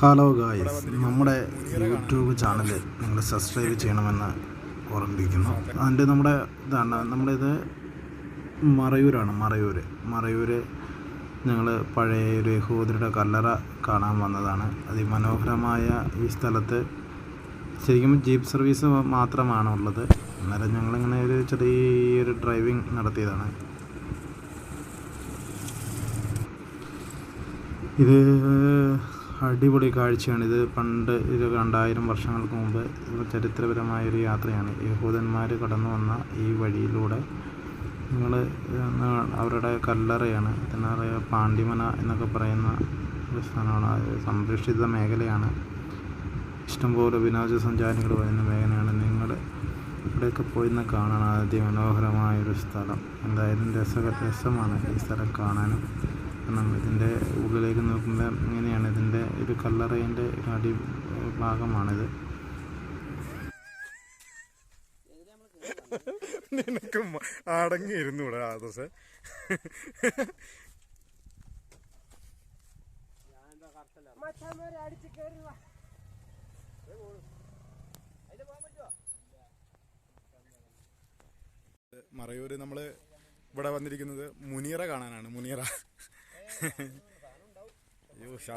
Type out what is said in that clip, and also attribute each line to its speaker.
Speaker 1: Hello guys നമ്മുടെ YouTube channel നിങ്ങൾ subscribe ചെയ്യണമെന്ന് ഓർമ്മിപ്പിക്കുന്നു. അതിന്റെ നമ്മുടെ ഇതാണ് നമ്മുടെ ഇത് മറയൂരാണ് മറയൂർ മറയൂർ ഞങ്ങൾ പഴയ ഒരു യഹൂദരുടെ കല്ലറ കാണാൻ വന്നതാണ്. അതിമനോഹരമായ ഈ സ്ഥലത്ത് ശരിക്കും ജീപ്പ് സർവീസ് മാത്രമാണ് ഉള്ളത്. അന്നേരം ഞങ്ങളിങ്ങനെ ഒരു ചെറിയൊരു ഡ്രൈവിംഗ് നടത്തിയതാണ്. ഇത് അടിപൊളി കാഴ്ചയാണ്. ഇത് പണ്ട് ഇത് രണ്ടായിരം വർഷങ്ങൾക്ക് മുമ്പ് ചരിത്രപരമായ ഒരു യാത്രയാണ്. യഹൂദന്മാർ കടന്നു വന്ന ഈ വഴിയിലൂടെ നിങ്ങൾ അവരുടെ കല്ലറയാണ്. എന്താ പറയുക പാണ്ഡിമന എന്നൊക്കെ പറയുന്ന ഒരു സ്ഥലമാണ്. സംരക്ഷിത മേഖലയാണ്. ഇഷ്ടംപോലെ വിനോദസഞ്ചാരികൾ വരുന്ന മേഖലയാണ്. നിങ്ങൾ ഇവിടെയൊക്കെ പോയി നിന്ന് കാണാൻ അതിമനോഹരമായൊരു സ്ഥലം. എന്തായാലും രസ രസമാണ് ഈ സ്ഥലം കാണാനും. കാരണം ഇതിന്റെ ഉള്ളിലേക്ക് നോക്കുമ്പോൾ ഇങ്ങനെയാണ്. ഇതിന്റെ ഒരു കല്ലറേന്റെ ഒരു അടി ഭാഗമാണിത്.
Speaker 2: നിനക്ക് ഇവിടെ ആദർശ്. മറയൂര് നമ്മൾ ഇവിടെ വന്നിരിക്കുന്നത് മുനീറ കാണാനാണ് മുനീറ. അയ്യോ ഷാ